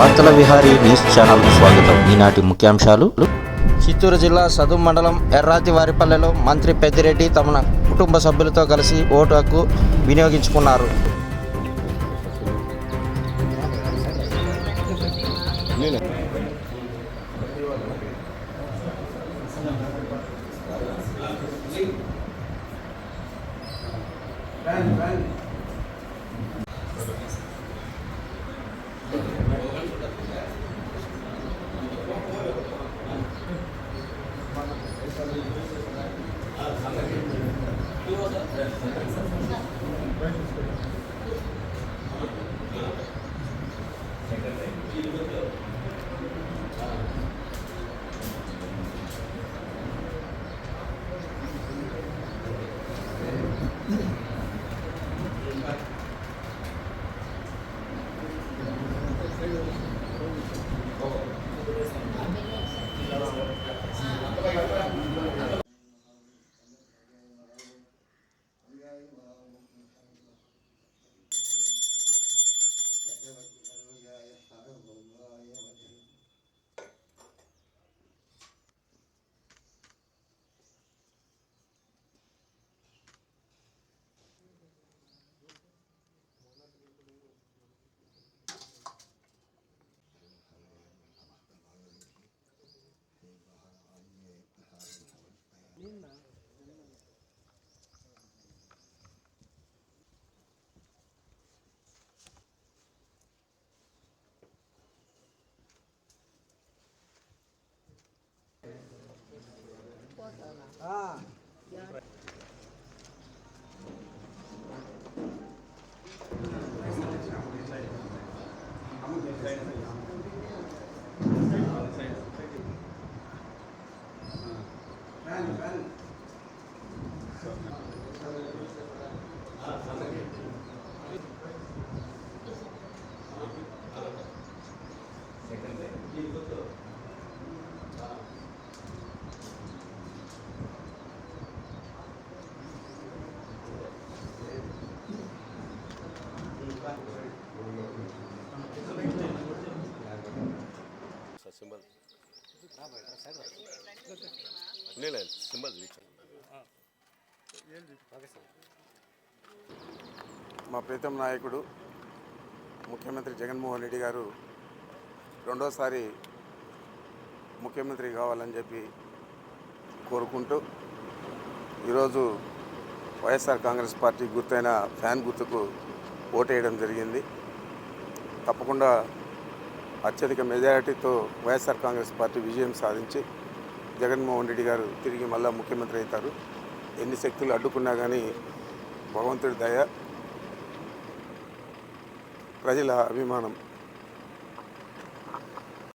వార్తల Vihari news channel స్వాగతం. ఈనాటి ముఖ్యాంశాలు. చిత్తూరు జిల్లా సదుం మండలం ఎర్రాతి వారిపల్లెలో మంత్రి పెద్దిరెడ్డి తమ కుటుంబ సభ్యులతో కలిసి ఓటు హక్కు వినియోగించుకున్నారు. Thank you. సింబల్ లేదు సింబల్ మా ప్రీతం నాయకుడు ముఖ్యమంత్రి జగన్మోహన్ రెడ్డి గారు రెండోసారి ముఖ్యమంత్రి కావాలని చెప్పి కోరుకుంటూ ఈరోజు వైఎస్ఆర్ కాంగ్రెస్ పార్టీ గుర్తైన ఫ్యాన్ గుర్తుకు ఓటేయడం జరిగింది. తప్పకుండా అత్యధిక మెజారిటీతో వైఎస్ఆర్ కాంగ్రెస్ పార్టీ విజయం సాధించి జగన్మోహన్ రెడ్డి గారు తిరిగి మళ్ళా ముఖ్యమంత్రి అవుతారు. ఎన్ని శక్తులు అడ్డుకున్నా కానీ భగవంతుడి దయ ప్రజల అభిమానం